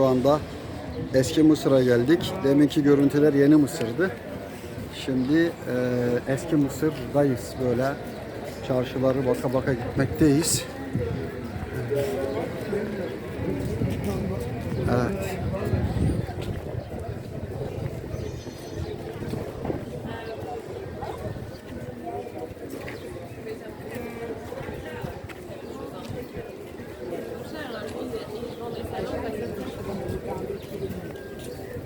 Şu anda eski Mısır'a geldik. Deminki görüntüler yeni Mısır'dı. Şimdi e, eski Mısır'dayız böyle. Çarşıları baka baka gitmekteyiz. Evet.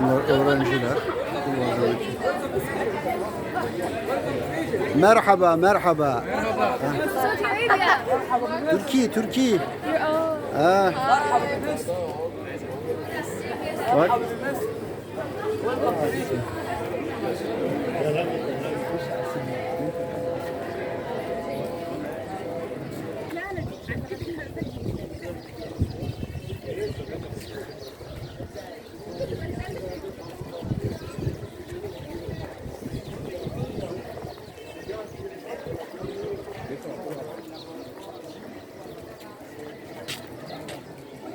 Bunlar öğrenciler. Merhaba, merhaba. Arabia. Türkiye, Türkiye. Ha. Bak.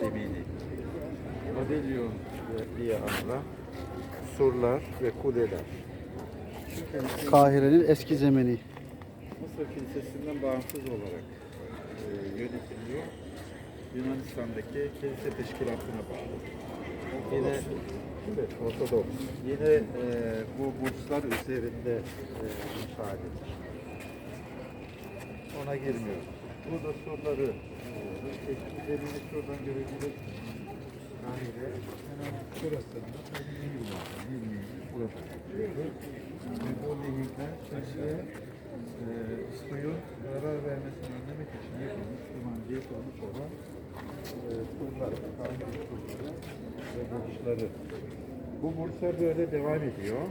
Zemini. Modelyum diye anılan surlar ve kuleler. Kahire'nin eski zemini. Mısır Kilisesi'nden bağımsız olarak e, yönetiliyor. Yunanistan'daki kilise teşkilatına bağlı. Yine evet, Ortodoks. Yine e, bu burslar üzerinde e, inşa edilir. Ona girmiyoruz. Burada surları e, zemini şuradan görebilirsiniz. Kahire hemen şurasında bilmiyorum. Burada geçiyordu. Ve bu nehirler çeşitli e, suyun zarar vermesini önlemek için yapılmış, limancıya konmuş olan e, burçları. Bu burçlar böyle devam ediyor.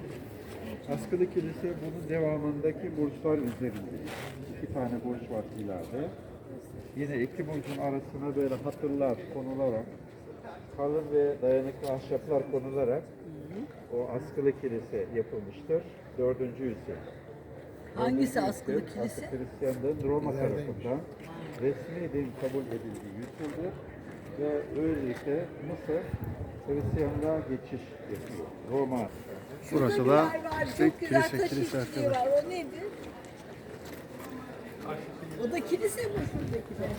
Askılı Kilise bunun devamındaki burçlar üzerinde. İki tane burç var ileride. Yine iki burcun arasına böyle hatırlar konularak, kalın ve dayanıklı ahşaplar konularak o askılı kilise yapılmıştır. Dördüncü yüzyıl. Hangisi askılı yüzyıl, kilise? Hristiyanlığın Roma tarafından resmi din kabul edildiği yüzyıldır. Ve böylelikle Mısır Hristiyanlığa geçiş yapıyor. Roma Burası da işte kilise, kilise arkadaşlar. O nedir? O da kilise mi şuradakiler?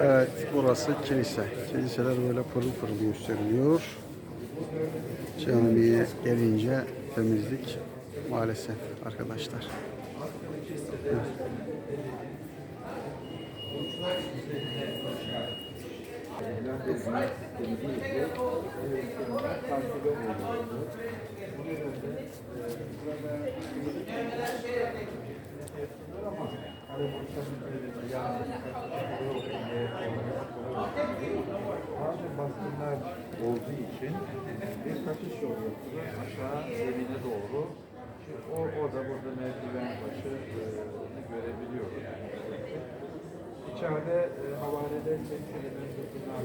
Evet, burası kilise. Kiliseler böyle pırıl pırıl gösteriliyor. Camiye gelince temizlik maalesef arkadaşlar. Evet. Bazı baskınlar olduğu için bir kaçış yolu aşağı zemine doğru. Şimdi o, o da burada merdiven başı e, görebiliyoruz. İçeride e, havaleler temsil eden bunlar.